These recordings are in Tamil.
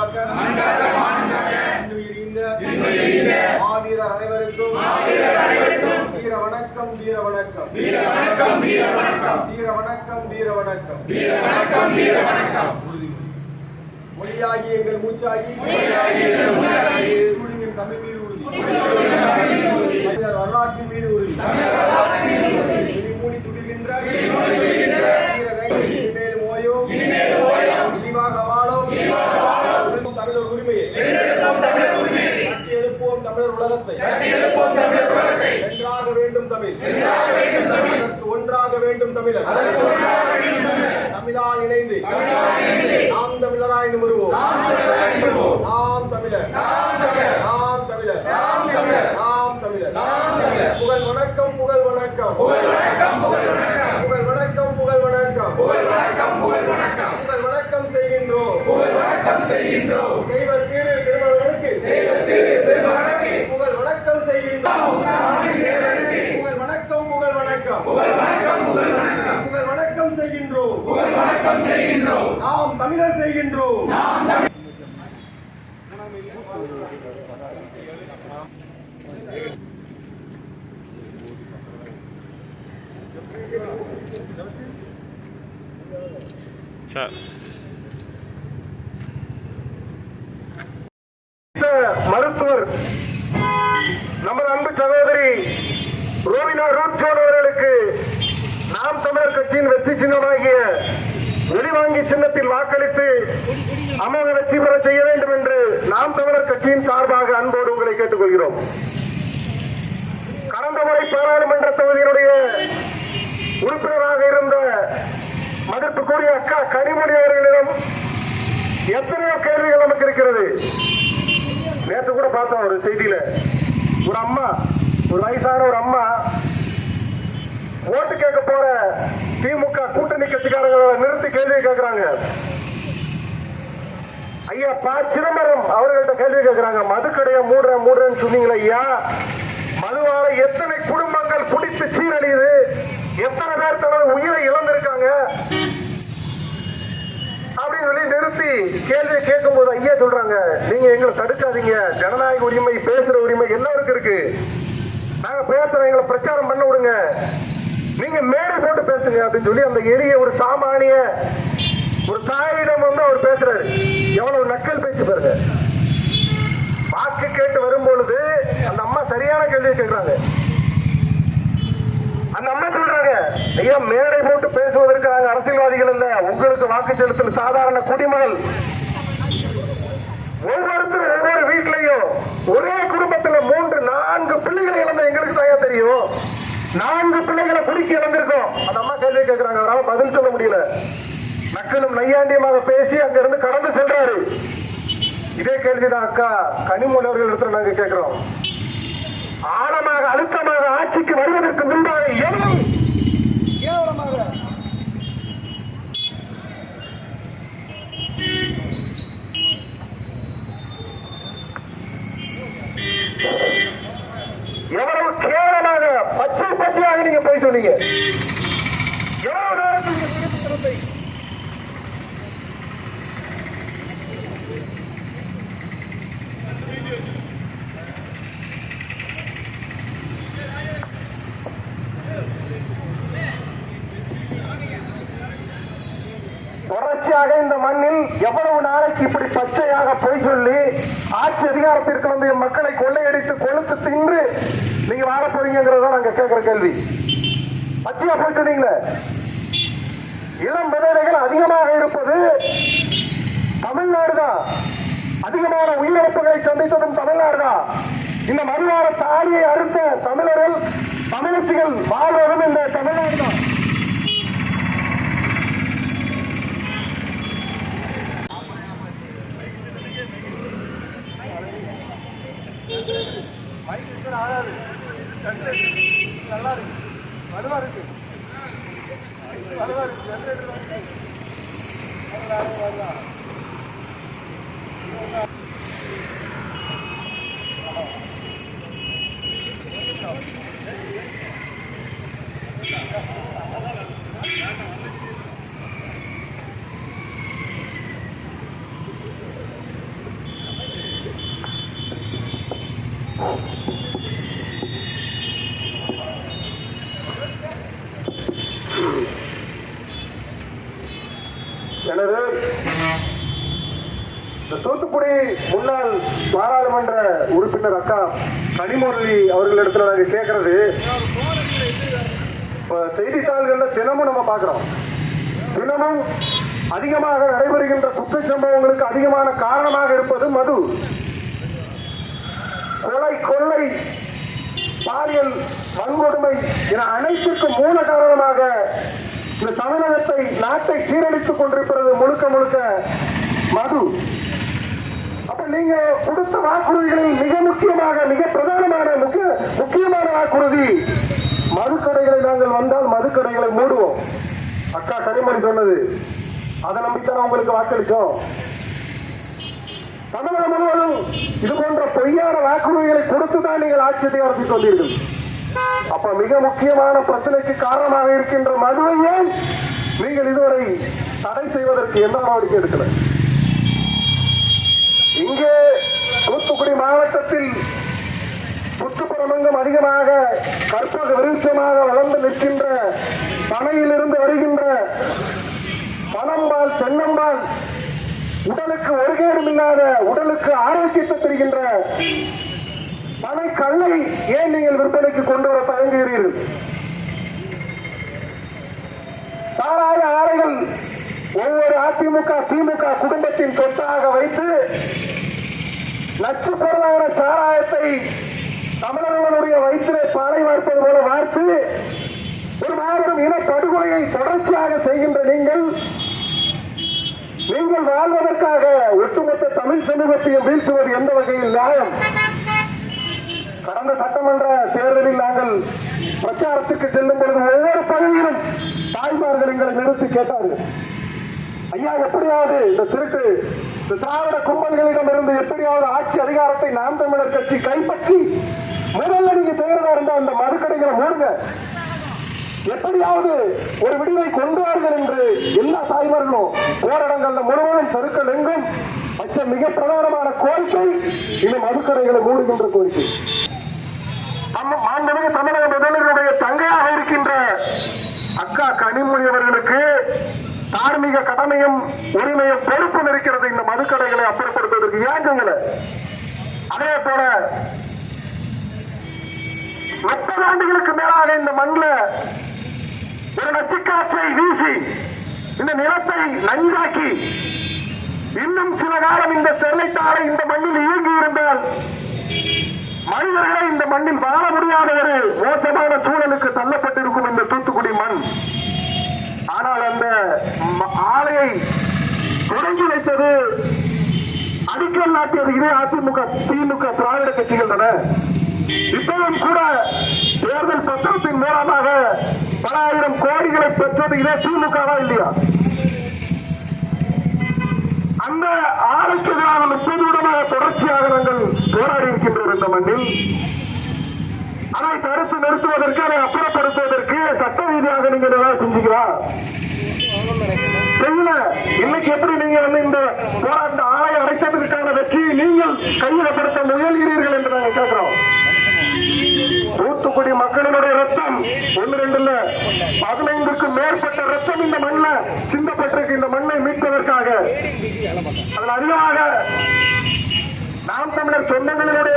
மண்காக்க மாவீரர் அனைவருக்கும் வீர வணக்கம் வீர வணக்கம். வீர வணக்கம் வீர வணக்கம். வீர வணக்கம் வீர வணக்கம் வீர வணக்கம் வீர வணக்கம் மொழியாகி எங்கள் மூச்சாகி மொழியாகி தமிழ் மீது உறுதி வரலாற்றின் மீது உறுதி விழிமூடி துடிக்கின்ற வீர வேங்கை இனிமேல் ஓயோம் இழிவாக வாழோம் உலகம் தமிழர் உரிமையை கட்டி எழுப்போம் தமிழர் உலகத்தை வென்றாக வேண்டும் தமிழ் அதற்கு ஒன்றாக வேண்டும் தமிழர் தமிழால் இணைந்து நாம் தமிழராய் நிமிருவோம் நாம் தமிழர் நாம் தமிழர் நாம் தமிழர். புகழ் வணக்கம் புகழ் வணக்கம். புகழ் வணக்கம் புகழ் வணக்கம். புகழ் வணக்கம் செய்கின்றோம். தெய்வ திரு திருமணங்களுக்கு புகழ் வணக்கம் செய்கின்றோம். புகழ் வணக்கம் புகழ் வணக்கம் புகழ் வணக்கம். செய்கின்றோம். நாம் தமிழர் செய்கின்றோம். சார் மருத்துவர் நமது அன்பு சகோதரி ரோவினா ரூட்சோன் அவர்களுக்கு நாம் தமிழர் கட்சியின் வெற்றி சின்னமாகிய வெளிவாங்கி சின்னத்தில் வாக்களித்து அமோக வெற்றி பெற செய்ய வேண்டும் என்று நாம் தமிழர் கட்சியின் சார்பாக அன்போடு உங்களை கேட்டுக்கொள்கிறோம். கடந்த முறை பாராளுமன்ற தொகுதியினுடைய உறுப்பினராக இருந்த மதிப்புக்குரிய அக்கா கனிமொழி அவர்களிடம் எத்தனையோ கேள்விகள் நமக்கு இருக்கிறது நேற்று கூட பார்த்தோம் ஒரு செய்தியில. ஒரு அம்மா ஒரு வயசான ஒரு அம்மா ஓட்டு கேட்க போற திமுக கூட்டணி கட்சிக்காரங்களை நிறுத்தி கேள்வி கேட்கிறாங்க. ஐயா ப. சிதம்பரம் அவர்கள்ட்ட கேள்வி கேட்கிறாங்க. மதுக்கடையை மூடுற மூடுறேன்னு சொன்னீங்களே ஐயா. மதுவால எத்தனை குடும்பங்கள் குடித்து சீரழியுது? எத்தனை பேர் தனது உயிரை இழந்திருக்காங்க? சொல்லி நிறுத்தி கேள்வியை கேட்கும்போது ஐயா சொல்றாங்க நீங்க எங்களை தடுக்காதீங்க. ஜனநாயக உரிமை பேசுற உரிமை எல்லாருக்கும் இருக்கு. நாங்க பேசுறோம் எங்களை பிரச்சாரம் பண்ண விடுங்க. நீங்க மேடை போட்டு பேசுங்க அப்படின்னு சொல்லி அந்த எளிய ஒரு சாமானிய ஒரு தாயிடம் வந்து அவர் பேசுறாரு. எவ்வளவு நக்கல் பேச்சு பாருங்க. வாக்கு கேட்டு வரும்பொழுது அந்த அம்மா சரியான கேள்வியை கேட்கிறாங்க. அந்த அம்மா சொல்றாங்க ஐயா மேடை போட்டு பேசுவதற்கு நாங்க அரசியல்வாதிகள் இல்ல உங்களுக்கு வாக்கு செலுத்தும் சாதாரண குடிமகள் ஒவ்வொருத்தரும் ஒவ்வொரு வீட்லயும் ஒரே குடும்பத்துல மூன்று நான்கு பிள்ளைகளை இழந்த எங்களுக்கு தாயா தெரியும். நான்கு பிள்ளைகளை குறுக்கி இழந்திருக்கோம். அந்த அம்மா கேள்வி கேட்கிறாங்க அவரால் பதில் சொல்ல முடியல. மக்களும் நையாண்டியமாக பேசி அங்கிருந்து கடந்து சென்றாரு இதே கேள்விதான் அக்கா கனிமொழி அவர்கள் இடத்துல நாங்க கேட்கிறோம் ஆழமாக அழுத்தமாக ஆட்சிக்கு வருவதற்கு முன்பாக எவ்வளவு கேவலமாக எவ்வளவு கேவலமாக பச்சை பச்சையாக நீங்க போய் சொன்னீங்க எவ்வளவு நேரத்தில் இந்த சுதந்திரத்தை தொடர்ச்சியாக இந்த மண்ணில் எவ்வளவு நாளைக்கு இப்படி பச்சையாக பொய் சொல்லி ஆட்சி அதிகாரத்திற்கு வந்து மக்களை கொள்ளையடித்து கொளுத்து தின்று நீங்க வாழ போறீங்கிறத நாங்க கேட்கிற கேள்வி. பச்சையா போய் சொன்னீங்களே? இளம் விதவைகள் அதிகமாக இருப்பது தமிழ்நாடு தான் அதிகமான உயிரிழப்புகளை சந்தித்ததும் தமிழ்நாடு தான் இந்த மறுவார தாலியை அறுத்த தமிழர்கள் தமிழச்சிகள் வாழ்வதும் இந்த தமிழ் தூத்துக்குடி முன்னாள் பாராளுமன்ற உறுப்பினர் அக்கா கனிமுரளி அவர்களிடத்துல நாங்க கேட்கறது இப்ப செய்தித்தாள்கள்ல தினமும் நம்ம பாக்குறோம். தினமும் அதிகமாக நடைபெறுகின்ற குற்ற சம்பவங்களுக்கு அதிகமான காரணமாக இருப்பது மது. கொலை கொள்ளை பாலியல் வன்கொடுமை என அனைத்துக்கும் மூல காரணமாக இந்த தமிழகத்தை நாட்டை சீரழித்துக் கொண்டிருக்கிறது முழுக்க முழுக்க மது. நீங்க கொடுத்த வாக்குறுதிகளில் மிக முக்கியமாக மிக பிரதானமான முக்கிய முக்கியமான வாக்குறுதி. மதுக்கடைகளை நாங்கள் வந்தால் மதுக்கடைகளை மூடுவோம். அக்கா கனிமணி சொன்னது. அதை நம்பித்தானே உங்களுக்கு வாக்களிச்சோம் தமிழகம் முழுவதும் இது போன்ற பொய்யான வாக்குறுதிகளை கொடுத்துதான் நீங்கள் ஆட்சி அதிகாரத்தில் வந்தீர்கள் அப்ப மிக முக்கியமான பிரச்சனைக்கு காரணமாக இருக்கின்ற மதுவை நீங்கள் இதுவரை தடை செய்வதற்கு என்ன நடவடிக்கை எடுக்கல. இங்கே தூத்துக்குடி மாவட்டத்தில் சுற்றுப்புறமெங்கும் அதிகமாக கற்பக விருட்சமாக வளர்ந்து நிற்கின்ற பனையிலிருந்து வருகின்ற பனம்பால் தென்னம்பால் உடலுக்கு ஒரு கேடும் இல்லாத உடலுக்கு ஆரோக்கியத்தை தருகின்ற பனை கல்லை ஏன் நீங்கள் விற்பனைக்கு கொண்டு வர தயங்குகிறீர்கள்? சாராய ஆலைகள் ஒவ்வொரு அதிமுக திமுக குடும்பத்தின் சொத்தாக வைத்து நச்சு பொருளாதார சாராயத்தை தமிழர்களுடைய வயிற்றிலே பாலை வார்ப்பது போல வார்த்து ஒரு மாபெரும் இன படுகொலையை தொடர்ச்சியாக செய்கின்ற நீங்கள் நீங்கள் வாழ்வதற்காக ஒட்டுமொத்த தமிழ் சமூகத்தையும் வீழ்த்துவது எந்த வகையில் நியாயம்? கடந்த சட்டமன்ற தேர்தலில் நாங்கள் பிரச்சாரத்துக்கு செல்லும் பொழுது ஒவ்வொரு பகுதியிலும் தாய்மார்கள் எங்களை நிறுத்தி கேட்டார்கள். ஐயா எப்படியாவது இந்த திருட்டு இந்த திராவிட கும்பல்களிடமிருந்து எப்படியாவது ஆட்சி அதிகாரத்தை நாம் தமிழர் கட்சி கைப்பற்றி முதல்ல நீங்க தேர்தலா இருந்தா அந்த மதுக்கடைகளை மூடுங்க. எப்படியாவது ஒரு விடிவை கொண்டு வாருங்கள் என்று எல்லா தாய்மார்களும் போராட்டங்கள்ல முழுவதும் தெருக்கள் எங்கும் வச்ச மிக பிரதானமான கோரிக்கை இது மதுக்கடைகளை மூடுகின்ற கோரிக்கை. மாண்புமிகு தமிழக முதல்வருடைய தங்கையாக இருக்கின்ற அக்கா கனிமொழி அவர்களுக்கு தார்மீக கடமையும் உரிமையும் பொறுப்பும் இருக்கிறது இந்த மதுக்கடைகளை அப்புறப்படுத்துவதற்கு ஏன் அதே போல முப்பது ஆண்டுகளுக்கு மேலாக இந்த மண்ணில் ஒரு நச்சுக்காற்றை வீசி இந்த நிலத்தை நஞ்சாக்கி இன்னும் சில காலம் இந்த ஸ்டெர்லைட் ஆலை இந்த மண்ணில் இயங்கி இருந்தால் மனிதர்களை இந்த மண்ணில் வாழ முடியாத ஒரு மோசமான சூழலுக்கு தள்ளப்பட்டிருக்கும் இந்த தூத்துக்குடி மண். ஆனால் அந்த ஆலையை தொடங்கி வைத்தது அடிக்கல் நாட்டியது. இதே அதிமுக திமுக திராவிட கட்சிகள் தானே. இப்பவும் கூட தேர்தல் பத்திரத்தின் மூலமாக பல ஆயிரம் கோடிகளை பெற்றது இதே திமுகவா இல்லையா? அந்த ஆலைக்கு எதிராக முப்பது விடமாக தொடர்ச்சியாக நாங்கள் போராடி இருக்கின்றோம் இந்த மண்ணில். அதை தடுத்து நிறுத்துவதற்கு அதை அப்புறப்படுத்துவதற்கு சட்ட ரீதியாக நீங்க ஏதாவது செஞ்சீங்களா செய்யல இன்னைக்கு எப்படி நீங்க வந்து இந்த போராட்ட ஆலை அடைத்ததற்கான வெற்றியை நீங்கள் கையிலப்படுத்த முயல்கிறீர்கள் என்று நாங்கள் கேட்கிறோம். தூத்துக்குடி மக்களினுடைய ரத்தம் ஒன்று ரெண்டு இல்ல பதினைந்துக்கும் மேற்பட்ட ரத்தம் இந்த மண்ணில் சிந்தப்பட்டிருக்கு. இந்த மண்ணை மீட்பதற்காக. அதில் அதிகமாக நாம் தமிழர் சொந்தங்களினுடைய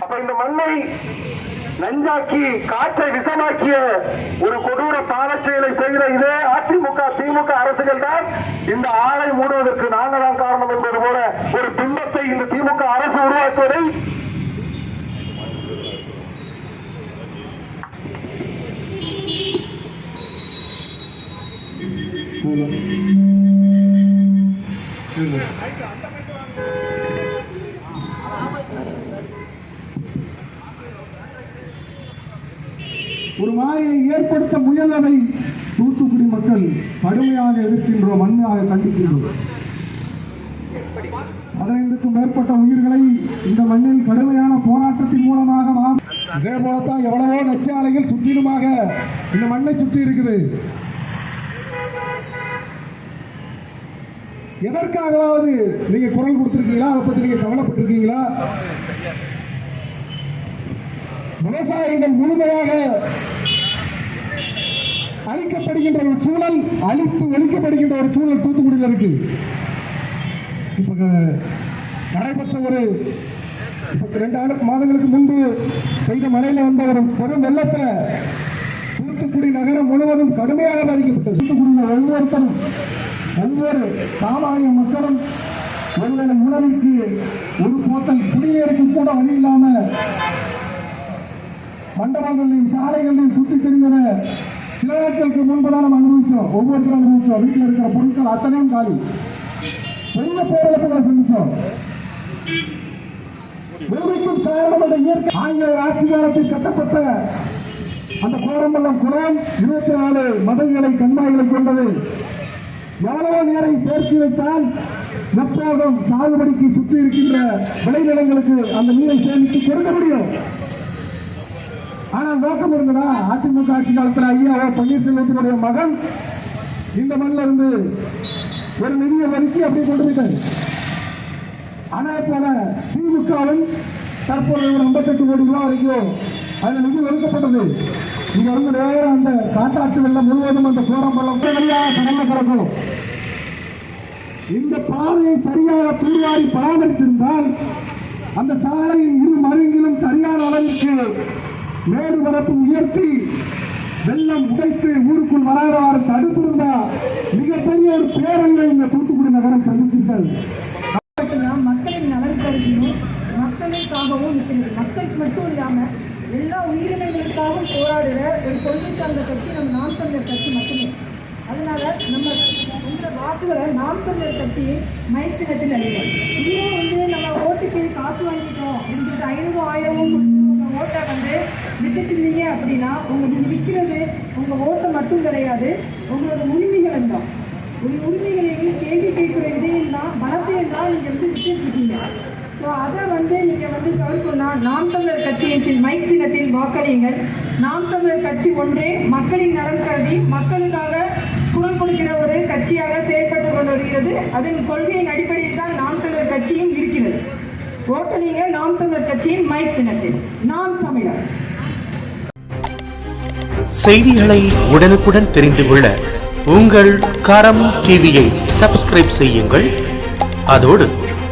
அப்ப இந்த மண்ணை நஞ்சாக்கி காற்றை விஷமாக்கிய ஒரு கொடூர பாவச்செயலை செய்த இதே அதிமுக திமுக அரசுகள் தான் இந்த ஆலை மூடுவதற்கு நாங்கள் தான் காரணம் என்பது போல ஒரு பிம்பத்தை இந்த திமுக அரசு உருவாக்குவதை ஒரு மாயை ஏற்படுத்த முயல்வதை தூத்துக்குடி மக்கள் கடுமையாக எதிர்க்கின்றோம் வன்மையாக கண்டிக்கின்றோம். பதினைந்துக்கும் மேற்பட்ட உயிர்களை இந்த மண்ணில் கடுமையான போராட்டத்தின் மூலமாக இதே போலத்தான் எவ்வளவோ நச்சாலைகள் சுற்றிலுமாக இந்த மண்ணை சுற்றி இருக்குது. எதற்காகவாவது நீங்க குரல் கொடுத்திருக்கீங்களா? அதை பத்தி நீங்க கவலைப்பட்டிருக்கீங்களா? விவசாயிகள் முழுமையாக அழிக்கப்படுகின்ற ஒரு சூழல் அழித்து ஒழிக்கப்படுகின்ற ஒரு சூழல் தூத்துக்குடியில் இருக்கு. இப்ப நடைபெற்ற ஒரு இப்ப ரெண்டு ஆண்டு மாதங்களுக்கு முன்பு பெய்த மழையில் வந்த ஒரு பெரும் வெள்ளத்துல தூத்துக்குடி நகரம் முழுவதும் கடுமையாக பாதிக்கப்பட்டது. தூத்துக்குடியில் ஒவ்வொருத்தரும் ஒவ்வொரு சாமானிய மக்களும் ஒருவேளை உணவுக்கு ஒரு போத்தல் குடிநீருக்கு கூட வழி இல்லாம மண்டபங்களையும் சாலைகளையும் சுற்றி தெரிந்தன சில நாட்களுக்கு முன்பு தான் நம்ம அனுபவிச்சோம். ஒவ்வொருத்தரும் அனுபவிச்சோம். வீட்டில் இருக்கிற பொருட்கள் அத்தனையும் காலி. பெரிய பேரிழப்புகளை சந்திச்சோம். வெறுமைக்கும் காரணம் அந்த இயற்கை. ஆங்கில ஆட்சி காலத்தில் கட்டப்பட்ட அந்த கோரம்பள்ளம் குளம் இருபத்தி நாலு மதங்களை கண்மாய்களை கொண்டது. எவ்வளவோ நேரை சேர்த்து வைத்தால் எப்போதும் சாகுபடிக்கு சுற்றி இருக்கின்ற விளைநிலங்களுக்கு அந்த நீரை சேமித்து கொடுக்க முடியும். ஆனால் நோக்கம் இருந்ததா? அதிமுக ஆட்சி காலத்தில் ஐயா பன்னீர்செல்வத்தினுடைய மகன் இந்த மண்ணில் இருந்து ஒரு நிதியை வரிக்கு அப்படியே கொண்டு போயிட்டாரு. ஆனால் போல திமுகவும் தற்போது ஒரு ஐம்பத்தெட்டு கோடி ரூபாய் வரைக்கும் அதில் நிதி ஒதுக்கப்பட்டது. இங்க வந்து நேரம் அந்த காட்டாற்று வெள்ளம் முழுவதும் அந்த கோரம்பள்ளம் வழியாக கடல்ல கிடக்கும் இந்த பாதையை சரியாக தூர்வாரி பராமரித்திருந்தால் அந்த சாலையின் இரு மருங்கிலும் சரியான அளவிற்கு மேடு பரப்பு உயர்த்தி வெள்ளம் உடைத்து ஊருக்குள் வராதவாறு தடுத்திருந்தா மிகப்பெரிய ஒரு பேரங்களை இந்த தூத்துக்குடி நகரம் சந்திச்சிருக்கிறது மக்களின் நலன் கருதியும் மக்களுக்காகவும் நிற்கிறது மக்களுக்கு மட்டும் இல்லாமல் எல்லா உயிரினங்களுக்காகவும் போராடுற ஒரு கொள்கை சார்ந்த கட்சி நம்ம நாம் தமிழர் கட்சி மட்டுமே. அதனால நம்ம உங்களோட வாக்குகளை நாம் தமிழர் கட்சியின் மைசினத்தில் அறிவோம் இன்னும் வந்து நம்ம ஓட்டுக்கு காசு வாங்கிட்டோம் அப்படின்னு சொல்லிட்டு ஐநூறு ஆயிரமும் கொடுத்து உங்கள் ஓட்டை வந்து வித்துட்டு அப்படின்னா உங்களுக்கு விற்கிறது உங்கள் ஓட்டை மட்டும் கிடையாது உங்களோட உரிமைகளும் தான். ஒரு உரிமைகளையும் கேள்வி கேட்குற இதையும் தான் பலத்தையும் தான் நீங்கள் வந்து விட்டுட்டு இருக்கீங்க. ஸோ அதை வந்து நீங்கள் வந்து தவிர்க்கணும்னா நாம் தமிழர் கட்சியின் மைக் சின்னத்தில் வாக்களியுங்கள். நாம் தமிழர் கட்சி ஒன்றே மக்களின் நலன் கருதி மக்களுக்காக குரல் கொடுக்கிற ஒரு கட்சியாக செயல்பட்டு கொண்டு வருகிறது அதன் கொள்கையின் அடிப்படையில் தான் நாம் தமிழர் கட்சியும் இருக்கிறது. ஓட்டலிங்க நாம் தமிழர் கட்சியின் மைக் சின்னத்தில். நாம் தமிழர். செய்திகளை உடனுக்குடன் தெரிந்து கொள்ள உங்கள் கரம் டிவியை சப்ஸ்கிரைப் செய்யுங்கள். அதோடு